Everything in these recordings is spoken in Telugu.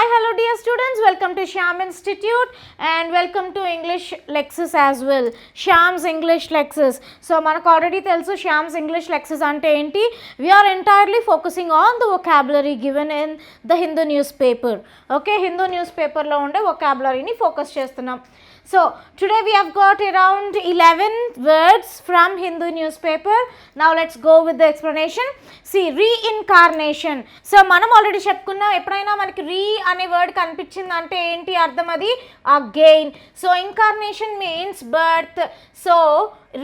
Hi hello dear students welcome to Shyam institute and welcome to English lexes as well Shyam's English lexes so మనకు ఆల్రెడీ తెలుసు శ్యామ్స్ ఇంగ్లీష్ లెక్సెస్ అంటే ఏంటి we're entirely focusing on the vocabulary given in the Hindu news paper okay Hindu news పేపర్లో ఉండే వొకాబులరీని ఫోకస్ చేస్తున్నాం so today we have got around eleven words from Hindu news paper now let's go with the explanation see reincarnation so మనం ఆల్రెడీ చెప్పుకున్నాం ఎప్పుడైనా మనకి రీ అనే వర్డ్ కనిపించింది అంటే ఏంటి అర్థం అది? Again so incarnation means birth so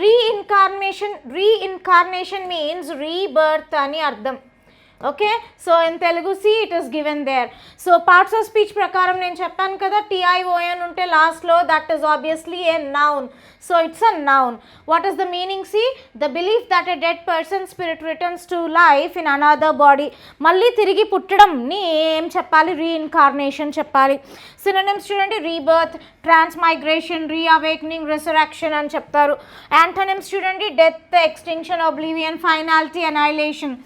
reincarnation reincarnation means rebirth అని అర్థం. Okay so in Telugu see it is given there so parts of speech ప్రకారం నేను చెప్పాను కదా టీఐఓఎన్ ఉంటే లాస్ట్లో that is obviously a noun so it's a noun what is the meaning see the belief that a dead person spirit returns to life in another body మళ్ళీ తిరిగి పుట్టడంని ఏం చెప్పాలి? రీఇన్కార్నేషన్ చెప్పాలి. సినోనిమ్స్ చూడండి రీబర్త్ ట్రాన్స్మైగ్రేషన్ రీఅవేక్నింగ్ రిసరాక్షన్ అని చెప్తారు. యాంటోనిమ్స్ చూడండి death extinction oblivion finality annihilation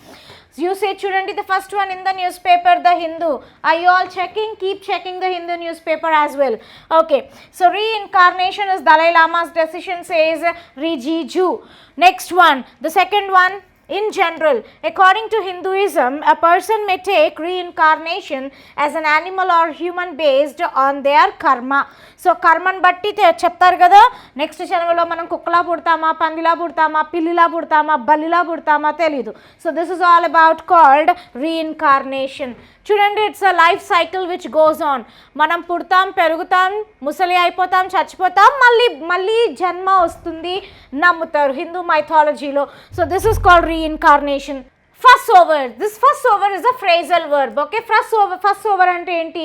You say Churandi, the first one in the newspaper, the Hindu. Are you all checking? Keep checking the Hindu newspaper as well. Okay, so reincarnation is Dalai Lama's decision says Riji Ju. Next one, the second one in general according to hinduism a person may take reincarnation as an animal or human based on their karma. So కర్మని బట్టి చెప్తారు కదా నెక్స్ట్ జన్మలో మనం కుక్కలా పుడతామా పందిలా పుడతామా పిల్లిలా పుడతామా బల్లిలా పుడతామా తెలీదు so this is all about called reincarnation చూడండి it's a life cycle which goes on మనం పుడతాం పెరుగుతాం ముసలి అయిపోతాం చచ్చిపోతాం మళ్ళీ మళ్ళీ జన్మ వస్తుంది నమ్ముతారు Hindu మైథాలజీలో so this is called reincarnation fuss over this fuss over is a phrasal verb okay fuss over fuss over అంటే ఏంటి?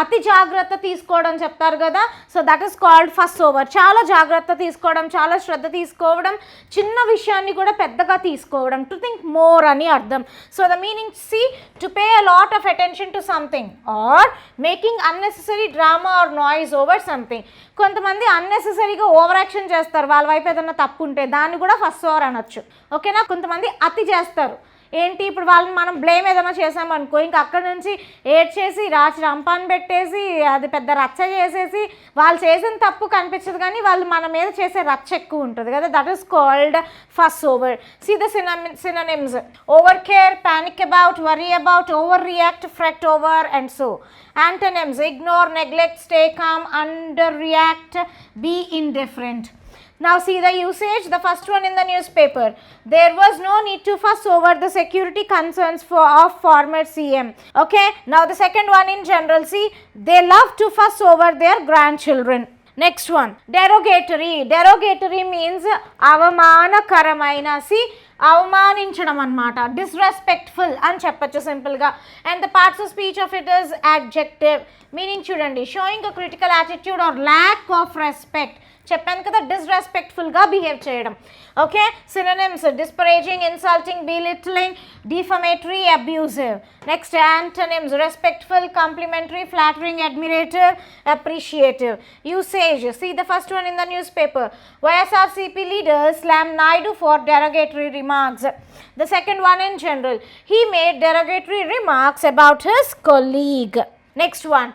అతి జాగ్రత్త తీసుకోవడం చెప్తారు కదా? So that is called fuss over చాలా జాగ్రత్త తీసుకోవడం చాలా శ్రద్ధ తీసుకోవడం చిన్న విషయాన్ని కూడా పెద్దగా తీసుకోవడం టు థింక్ మోర్ అని అర్థం. So the meaning see to pay a lot of attention to something or making unnecessary drama or noise over something కొంతమంది అన్నెసెసరీగా ఓవర్ యాక్షన్ చేస్తారు. వాళ్ళ వైపు ఏదైనా తప్పు ఉంటే దాన్ని కూడా ఫస్ట్ ఓవర్ అనొచ్చు ఓకేనా కొంతమంది అతి చేస్తారు. ఏంటి ఇప్పుడు వాళ్ళని మనం బ్లేమ్ ఏదైనా చేసామనుకో ఇంకా అక్కడ నుంచి ఏడ్ చేసి రాచి రంపాన్ని పెట్టేసి అది పెద్ద రచ్చ చేసేసి వాళ్ళు చేసిన తప్పు కనిపించదు కానీ వాళ్ళు మన మీద చేసే రచ్చ ఎక్కువ ఉంటుంది కదా. That is called fuss over see the synonyms over care panic about worry about over react fret over and so antonyms ignore neglect under react underreact in different now see the usage the first one in the newspaper there was no need to fuss over the security concerns for of former cm okay now the second one in general see they love to fuss over their grandchildren next one derogatory derogatory means అవమానకరమైన సి అవమానించడం అనమాట డిస్రెస్పెక్ట్ఫుల్ అని చెప్పొచ్చు సింపుల్గా and the parts of speech of it is adjective meaning చూడండి showing a critical attitude or lack of respect చెప్పాను కదా డిస్రెస్పెక్ట్ఫుల్గా బిహేవ్ చేయడం. Okay synonyms disparaging insulting belittling defamatory abusive next antonyms respectful complimentary flattering admirative appreciative usage see the first one in the news paper YSRCP leader slam Naidu for derogatory remarks. The second one in general, he made derogatory remarks about his colleague. Next one,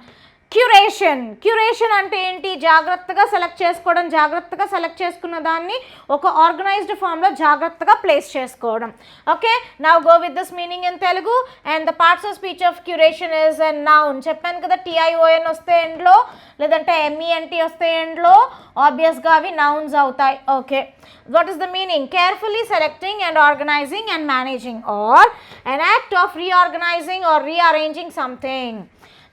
curation. Curation అంటే ఏంటి? జాగ్రత్తగా సెలెక్ట్ చేసుకోవడం జాగ్రత్తగా సెలెక్ట్ చేసుకున్న దాన్ని ఒక ఆర్గనైజ్డ్ ఫామ్లో జాగ్రత్తగా ప్లేస్ చేసుకోవడం. Okay? Now go with this meaning in Telugu and the parts of speech of curation is and noun చెప్పాను కదా టీఐఓఎన్ వస్తే ఎండ్లో లేదంటే ఎంఈఎన్టీ వస్తే ఎండ్లో ఆబ్వియస్గా అవి నౌన్స్ అవుతాయి. Okay? What is the meaning carefully selecting and organising and managing or an act of reorganising or rearranging something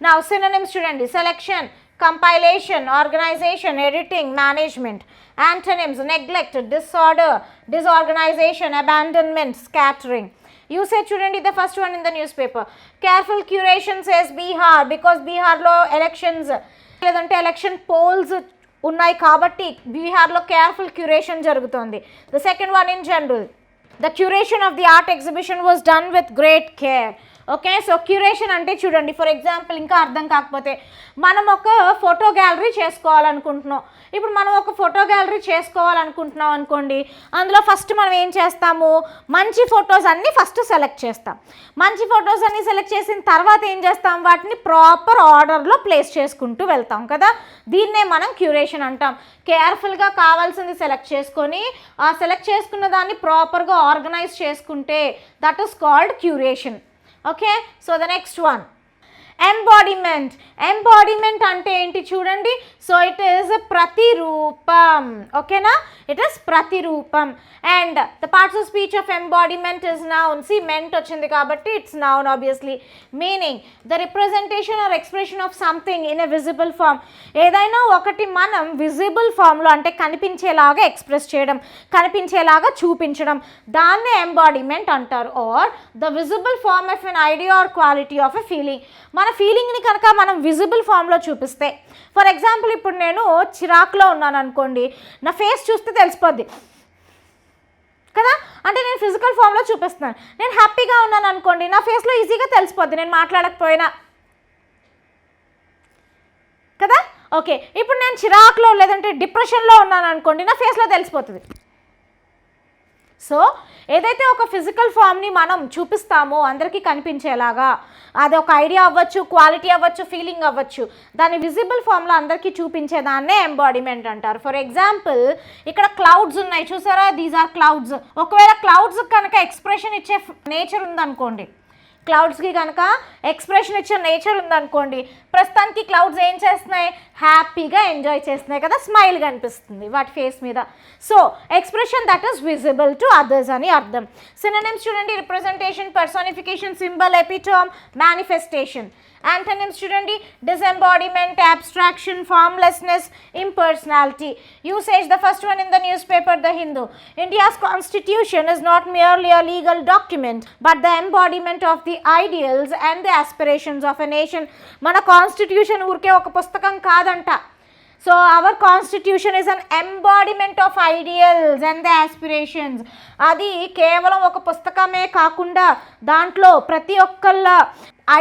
Now synonyms చూడండి selection compilation organisation editing management antonyms neglect disorder disorganisation abandonment scattering. Usage చూడండి the first one in the news paper careful curation says Bihar because బీహార్లో ఎలక్షన్స్ లేదంటే ఎలక్షన్ పోల్స్ ఉన్నాయి కాబట్టి బీహార్లో కేర్ఫుల్ క్యూరేషన్ జరుగుతోంది. The second one in general the curation of the art exhibition was done with great care okay so curation అంటే చూడండి ఫర్ ఎగ్జాంపుల్ ఇంకా అర్థం కాకపోతే మనం ఒక ఫోటో గ్యాలరీ చేసుకోవాలనుకుంటున్నాం. ఇప్పుడు మనం ఒక ఫోటో గ్యాలరీ చేసుకోవాలనుకుంటున్నాం అనుకోండి అందులో ఫస్ట్ మనం ఏం చేస్తాము? మంచి ఫొటోస్ అన్నీ ఫస్ట్ సెలెక్ట్ చేస్తాం. మంచి ఫొటోస్ అన్నీ సెలెక్ట్ చేసిన తర్వాత ఏం చేస్తాం? వాటిని ప్రాపర్ ఆర్డర్లో ప్లేస్ చేసుకుంటూ వెళ్తాం కదా? దీన్నే మనం క్యూరేషన్ అంటాం. కేర్ఫుల్గా కావాల్సింది సెలెక్ట్ చేసుకొని ఆ సెలెక్ట్ చేసుకున్న దాన్ని ప్రాపర్గా ఆర్గనైజ్ చేసుకుంటే that is called curation okay so the next one embodiment embodiment అంటే ఏంటి చూడండి? సో ఇట్ ఈస్ ప్రతిరూపం ఓకేనా ఇట్ ఈస్ ప్రతిరూపం and the parts of speech of embodiment is noun see ment వచ్చింది కాబట్టి it's noun obviously meaning the representation or expression of something in a visible form ఏదైనా ఒకటి మనం విజిబుల్ ఫామ్లో అంటే కనిపించేలాగా ఎక్స్ప్రెస్ చేయడం కనిపించేలాగా చూపించడం. దాన్నే ఎంబాడిమెంట్ అంటారు. Or the visible form of an idea or quality of a feeling మన ఫీలింగ్ని కనుక మనం విజిబుల్ ఫామ్లో చూపిస్తే ఫర్ ఎగ్జాంపుల్ ఇప్పుడు నేను చిరాకులో ఉన్నాను అనుకోండి నా ఫేస్ చూస్తే తెలిసిపోద్ది. కదా? అంటే నేను ఫిజికల్ ఫామ్లో చూపిస్తున్నాను. నేను హ్యాపీగా ఉన్నాను అనుకోండి నా ఫేస్లో ఈజీగా తెలిసిపోద్ది నేను మాట్లాడకపోయినా. కదా? ఓకే ఇప్పుడు నేను చిరాకులో లేదంటే డిప్రెషన్లో ఉన్నాను అనుకోండి నా ఫేస్లో తెలిసిపోతుంది. సో ఏదైతే ఒక ఫిజికల్ ఫామ్ని మనం చూపిస్తామో అందరికీ కనిపించేలాగా అది ఒక ఐడియా అవ్వచ్చు క్వాలిటీ అవ్వచ్చు ఫీలింగ్ అవ్వచ్చు. దాన్ని విజిబుల్ ఫామ్లో అందరికీ చూపించేదాన్నే ఎంబాడిమెంట్ అంటారు. ఫర్ ఎగ్జాంపుల్ ఇక్కడ క్లౌడ్స్ ఉన్నాయి. చూసారా? These are clouds. ఒకవేళ క్లౌడ్స్ కనుక ఎక్స్ప్రెషన్ ఇచ్చే నేచర్ ఉందనుకోండి క్లౌడ్స్కి కనుక ఎక్స్ప్రెషన్ ఇచ్చే నేచర్ ఉందనుకోండి ప్రస్తుతానికి క్లౌడ్స్ ఏం చేస్తున్నాయి? హ్యాపీగా ఎంజాయ్ చేస్తున్నాయి కదా స్మైల్ కనిపిస్తుంది వాటి ఫేస్ మీద. So expression that is visible to others అని అర్థం. సిననిమ్స్ చూడండి representation personification symbol epitome manifestation antonyms చూడండి disembodiment abstraction formlessness impersonality usage the first one in the news paper the Hindu India's constitution is not merely a legal document but the embodiment of the ideals and the aspirations of a nation మన కాన్స్టిట్యూషన్ ఊరికే ఒక పుస్తకం కాదంట. So our constitution is an embodiment of ideals and the aspirations అది కేవలం ఒక పుస్తకమే కాకుండా దాంట్లో ప్రతి ఒక్కళ్ళ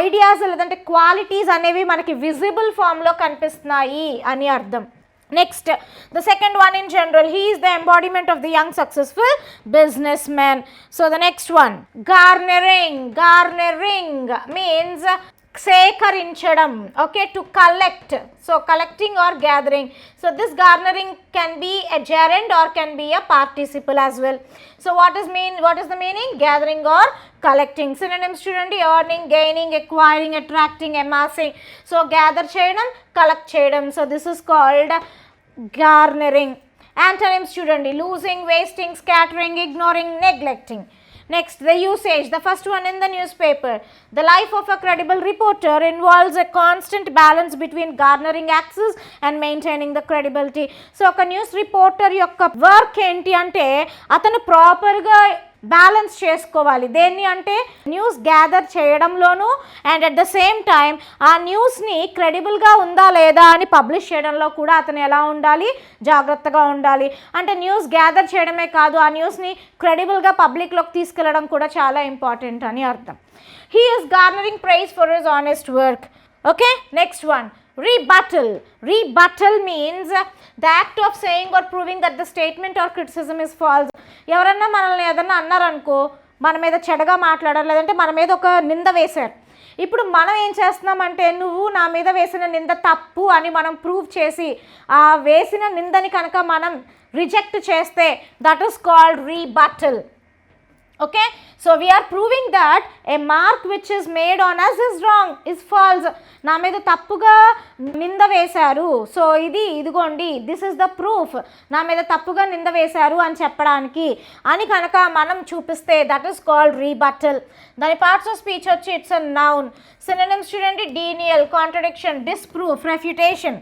ఐడియాస్ లేదంటే క్వాలిటీస్ అనేవి మనకి విజిబుల్ ఫామ్లో కనిపిస్తున్నాయి అని అర్థం. Next the second one in general he is the embodiment of the young successful business man. So the next one garnering garnering means సేకరించడం. Okay to collect so collecting or gathering so this garnering can be a gerund or can be a participle as well so what is mean what is the meaning gathering or collecting synonyms చూడండి earning gaining acquiring attracting amassing so gather చేయడం కలెక్ట్ చేయడం so this is called garnering antonyms చూడండి losing wasting scattering ignoring neglecting Next, the usage. The first one in the newspaper. The life of a credible reporter involves a constant balance between garnering access and maintaining the credibility. So ఒక న్యూస్ రిపోర్టర్ యొక్క వర్క్ ఏంటి అంటే అతను ప్రాపర్గా బ్యాలెన్స్ చేసుకోవాలి. దేన్ని అంటే news gather చేయడంలోనూ and at the same time ఆ న్యూస్ని క్రెడిబుల్గా ఉందా లేదా అని పబ్లిష్ చేయడంలో కూడా అతను ఎలా ఉండాలి? జాగ్రత్తగా ఉండాలి. అంటే న్యూస్ గ్యాదర్ చేయడమే కాదు ఆ న్యూస్ని క్రెడిబుల్గా పబ్లిక్లోకి తీసుకెళ్ళడం కూడా చాలా ఇంపార్టెంట్ అని అర్థం. He is garnering prize for his honest work okay next one rebuttal rebuttal means the act of saying or proving that the statement or criticism is false ఎవరన్నా మనల్ని ఏదన్నా అన్నారనుకో మన మీద చెడగా మాట్లాడారు లేదంటే మన మీద ఒక నింద వేశారు. ఇప్పుడు మనం ఏం చేస్తున్నామంటే నువ్వు నా మీద వేసిన నింద తప్పు అని మనం ప్రూవ్ చేసి ఆ వేసిన నిందని కనుక మనం రిజెక్ట్ చేస్తే that is called rebuttal okay? So we are proving that a mark which is made on us is wrong is false. నా మీద తప్పుగా నింద వేశారు. సో ఇది ఇదిగోండి దిస్ ఇస్ ద ప్రూఫ్ నా మీద తప్పుగా నింద వేశారు అని చెప్పడానికి. అని కనుక మనం చూపిస్తే దట్ ఈస్ కాల్డ్ రీబటల్ దాని పార్ట్స్ ఆఫ్ స్పీచ్ వచ్చి ఇట్స్ అ నౌన్ సినిమ్స్ చూడండి denial contradiction disproof refutation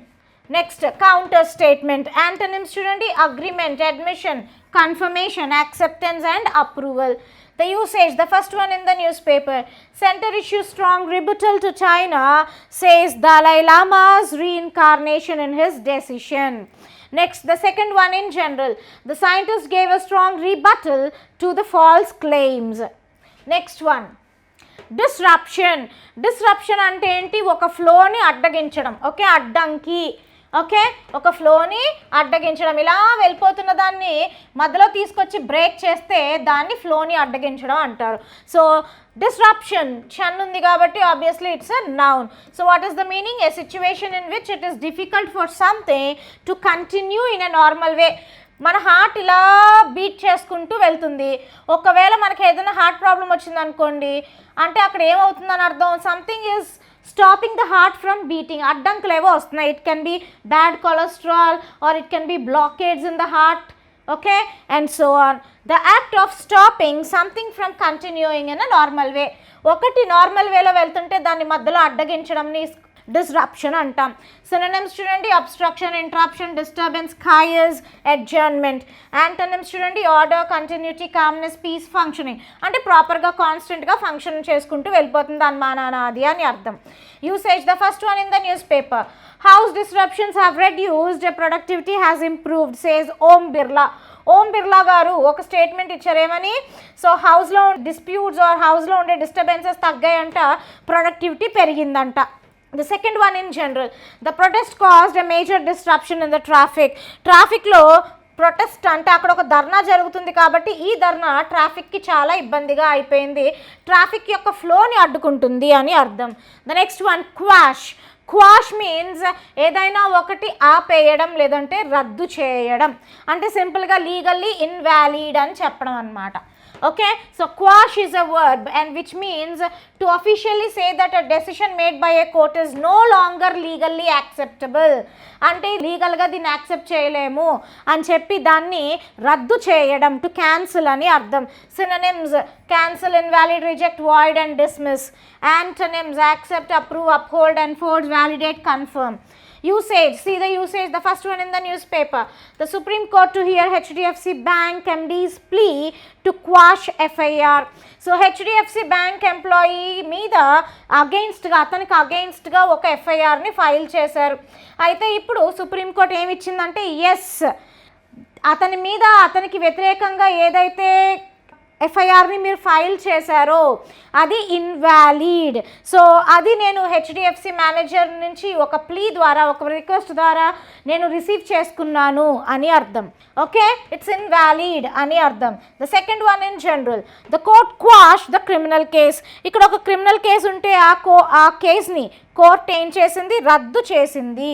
next counter statement antonyms చూడండి agreement admission confirmation acceptance and approval the usage the first one in the news paper centre issue strong rebuttal to China says Dalai Lama's reincarnation in his decision next the second one in general the scientist gave a strong rebuttal to the false claims next one disruption disruption అంటే ఏంటి ఒక ఫ్లోని అడ్డగించడం ఓకే అడ్డంకి ఓకే? ఒక ఫ్లోని అడ్డగించడం. ఇలా వెళ్ళిపోతున్న దాన్ని మధ్యలో తీసుకొచ్చి బ్రేక్ చేస్తే దాన్ని ఫ్లోని అడ్డగించడం అంటారు. సో డిస్రాప్షన్ షన్ ఉంది కాబట్టి obviously it's a noun so what is the meaning a situation in which it is difficult for something to continue in a normal way మన హార్ట్ ఇలా బీట్ చేసుకుంటూ వెళ్తుంది. ఒకవేళ మనకి ఏదైనా హార్ట్ ప్రాబ్లం వచ్చిందనుకోండి అంటే అక్కడ ఏమవుతుందని అర్థం? Something is stopping the heart from beating అడ్డంకులు ఏవో వస్తున్నాయి. It can be bad cholesterol or it can be blockades in the heart okay and so on the act of stopping something from continuing in a normal way ఒకటి నార్మల్ వేలో వెళ్తుంటే దాన్ని మధ్యలో అడ్డగించడంని డిస్రప్షన్ అంటాం. సినోనిమ్స్ చూడండి obstruction interruption disturbance chaos adjournment antonyms చూడండి order continuity calmness peace functioning అంటే ప్రాపర్గా కాన్స్టెంట్గా ఫంక్షన్ చేసుకుంటూ వెళ్ళిపోతుంది దాని అది అని అర్థం. Usage the first one in the news paper house disruptions have reduced productivity has improved says Om Birla Om Birla గారు ఒక స్టేట్మెంట్ ఇచ్చారేమని? సో హౌస్లో డిస్ప్యూట్స్ ఆర్ హౌస్లో ఉండే డిస్టర్బెన్సెస్ తగ్గాయంట ప్రొడక్టివిటీ పెరిగిందంట. The second one in general the protest caused a major disruption in the traffic ట్రాఫిక్లో ప్రొటెస్ట్ అంటే అక్కడ ఒక ధర్నా జరుగుతుంది కాబట్టి ఈ ధర్నా ట్రాఫిక్కి చాలా ఇబ్బందిగా అయిపోయింది. ట్రాఫిక్ యొక్క ఫ్లోని అడ్డుకుంటుంది అని అర్థం. The next one quash quash means ఏదైనా ఒకటి ఆపేయడం లేదంటే రద్దు చేయడం. అంటే సింపుల్గా లీగల్లీ ఇన్వాలిడ్ అని చెప్పడం అనమాట okay so quash is a word and which means to officially say that a decision made by a court is no longer legally acceptable అంటే లీగల్గా దీన్ని యాక్సెప్ట్ చేయలేము అని చెప్పి దాన్ని రద్దు చేయడం టు క్యాన్సిల్ అని అర్థం. Synonyms cancel invalid reject void and dismiss antonyms accept approve uphold and ford validate confirm Usage, see the usage, the first one in the newspaper. The Supreme Court to hear HDFC Bank MD's plea to quash FIR. So HDFC bank employee మీద అగెయిన్స్ట్గా అతనికి అగెయిన్స్ట్గా ఒక ఎఫ్ఐఆర్ని ఫైల్ చేశారు అయితే ఇప్పుడు సుప్రీంకోర్టు ఏమి ఇచ్చిందంటే ఎస్ అతని మీద అతనికి వ్యతిరేకంగా ఏదైతే ఎఫ్ఐఆర్ని మీరు ఫైల్ చేశారో అది ఇన్వాలిడ్ సో అది నేను హెచ్డిఎఫ్సి మేనేజర్ నుంచి ఒక ప్లీ ద్వారా ఒక రిక్వెస్ట్ ద్వారా నేను రిసీవ్ చేసుకున్నాను అని అర్థం. ఓకే ఇట్స్ ఇన్వాలిడ్ అని అర్థం. The second one in general the court quash the criminal case ఇక్కడ ఒక క్రిమినల్ కేసు ఉంటే ఆ కో ఆ కేస్ని కోర్ట్ ఏం చేసింది? రద్దు చేసింది.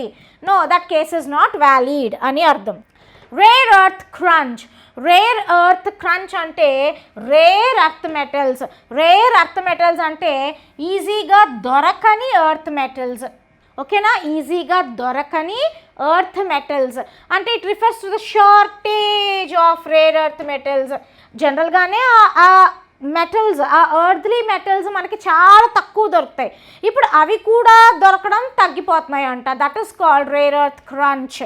No that case is not valid అని అర్థం. Rare earth crunch rare earth crunch అంటే rare earth metals rare earth metals అంటే ఈజీగా దొరకని ఎర్త్ మెటల్స్ ఓకేనా ఈజీగా దొరకని ఎర్త్ మెటల్స్ అంటే it refers to the shortage of rare earth metals జనరల్గానే ఆ మెటల్స్ ఆ ఎర్త్లీ మెటల్స్ మనకి చాలా తక్కువ దొరుకుతాయి. ఇప్పుడు అవి కూడా దొరకడం తగ్గిపోతున్నాయి అంట that is called rare earth crunch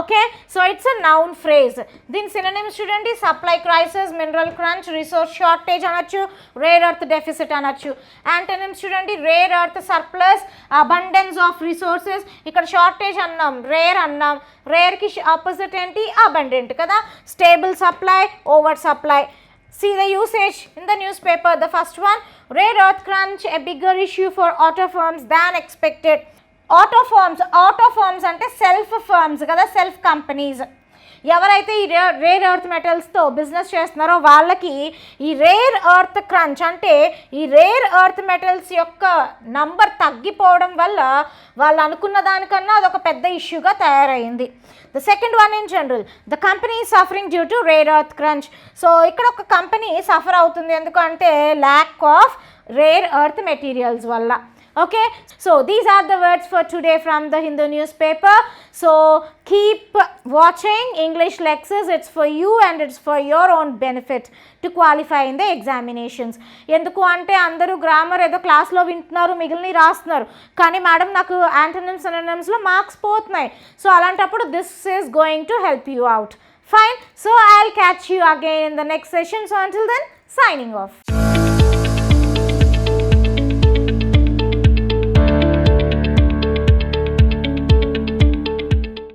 okay so it's a noun phrase దీని సిననిమ్స్ చూడండి. Supply crisis mineral crunch resource shortage అనొచ్చు రేర్ ఎర్త్ డెఫిసిట్ అనొచ్చు. యాంటనిమ్స్ చూడండి. Rare earth surplus abundance of resources ఇక్కడ షార్టేజ్ అన్నాం రేర్ అన్నాం. రేర్కి ఆపోజిట్ ఏంటి? అబండెంట్ కదా? Stable supply over supply See the usage in the newspaper. The first one, rare earth crunch, a bigger issue for auto firms than expected. Auto firms auto firms అంటే సెల్ఫ్ ఫార్మ్స్ కదా సెల్ఫ్ కంపెనీస్ ఎవరైతే ఈ రే రేర్ ఎర్త్ మెటల్స్తో బిజినెస్ చేస్తున్నారో వాళ్ళకి ఈ రేర్ ఎర్త్ క్రంచ్ అంటే ఈ రేర్ ఎర్త్ మెటల్స్ యొక్క నంబర్ తగ్గిపోవడం వల్ల వాళ్ళు అనుకున్న దానికన్నా అదొక పెద్ద ఇష్యూగా తయారైంది. The second one in general the company suffering due to rare earth crunch so ఇక్కడ ఒక కంపెనీ సఫర్ అవుతుంది ఎందుకంటే lack of rare earth materials వల్ల. Okay so these are the words for today from the hindu newspaper so keep watching english lectures it's for you and it's for your own benefit to qualify in the examinations ఎందుకు అంటే అందరూ గ్రామర్ ఏదో క్లాస్లో వింటున్నారు మిగిలిన రాస్తున్నారు కానీ మేడం నాకు యాంటనిమ్స్ అననిమ్స్లో మార్క్స్ పోతున్నాయి సో అలాంటప్పుడు this is going to help you out fine so I will catch you again in the next session so until then signing off